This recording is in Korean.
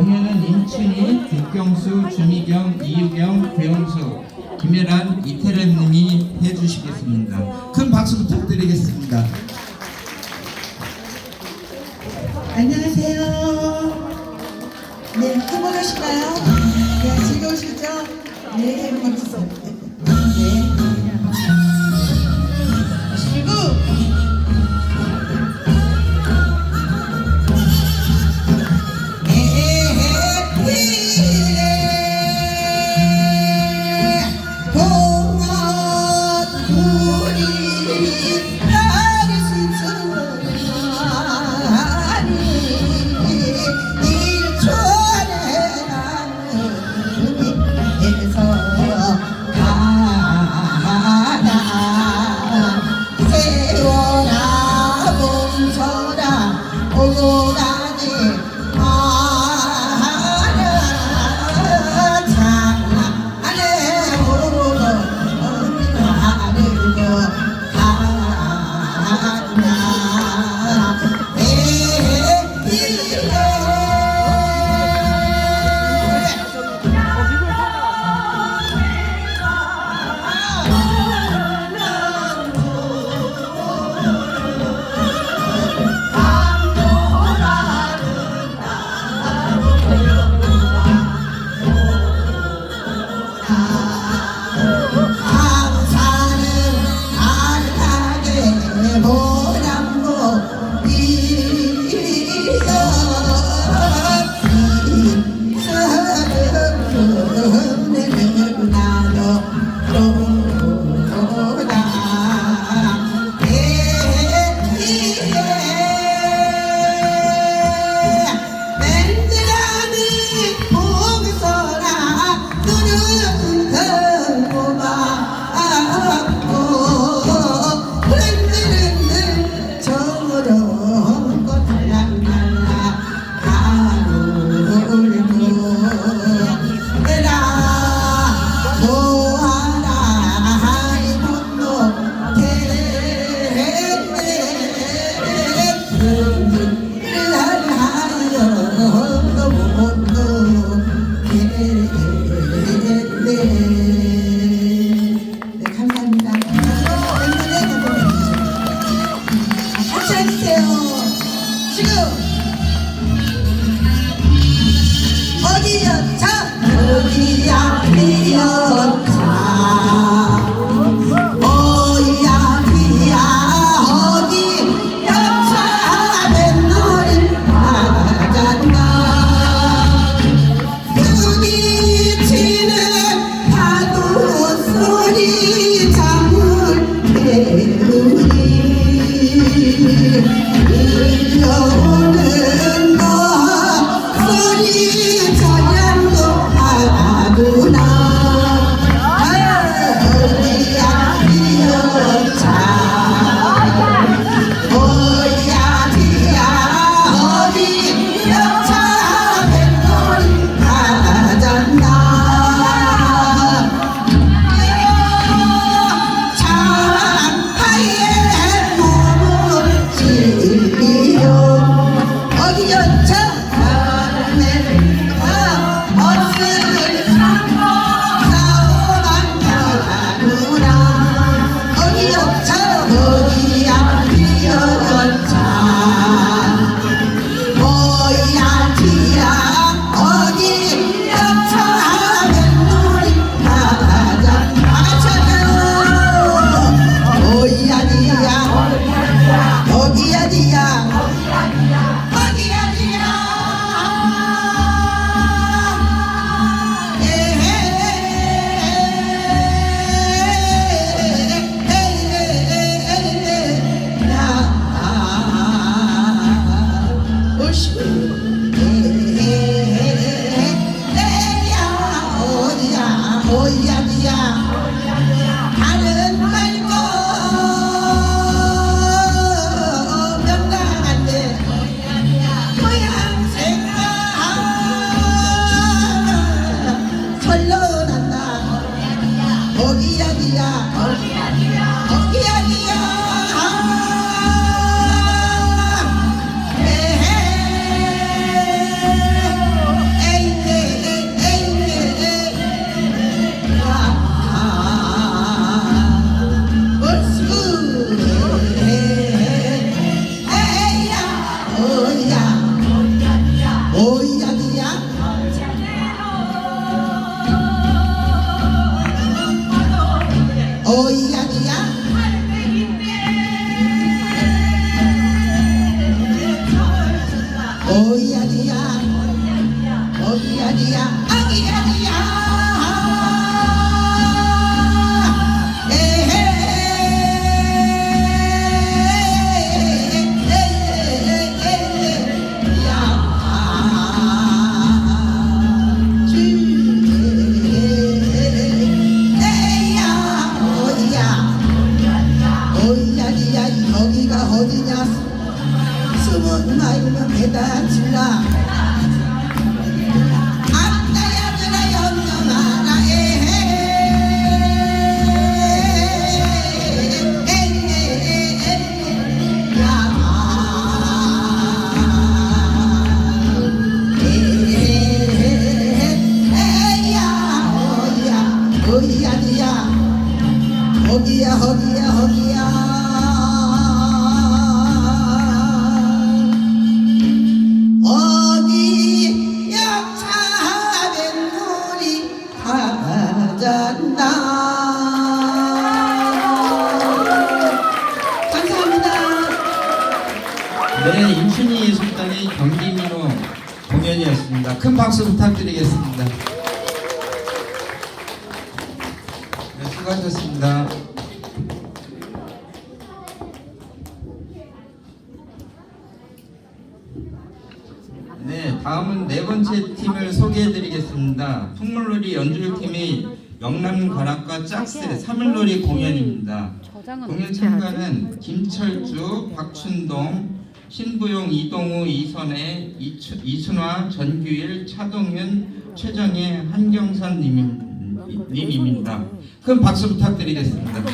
공연은 임춘희, 국경수, 주미경, 이유경, 배용수, 김혜란, 이태란 님이 해주시겠습니다. 큰 박수 부탁드리겠습니다. 안녕하세요. 네, 행복하신가요? 네, 즐거우시죠? 네, 행복하세요. 네. 세워라 멈춰라 오고 가 whisper. 그라 연명하라 어디야 어디야 어디야 네, 인춘이 예술단의 경기민호 공연이었습니다. 큰 박수 부탁드리겠습니다. 네, 수고하셨습니다. 네, 다음은 네 번째 팀을 소개해드리겠습니다. 풍물놀이 연주팀의 영남가락과 짝스 3일놀이 공연입니다. 공연? 참가는 김철주, 박춘동, 신부용, 이동우, 이선혜, 이순화, 전규일, 차동윤, 최정혜, 한경선 님, 님입니다. 큰 박수 부탁드리겠습니다.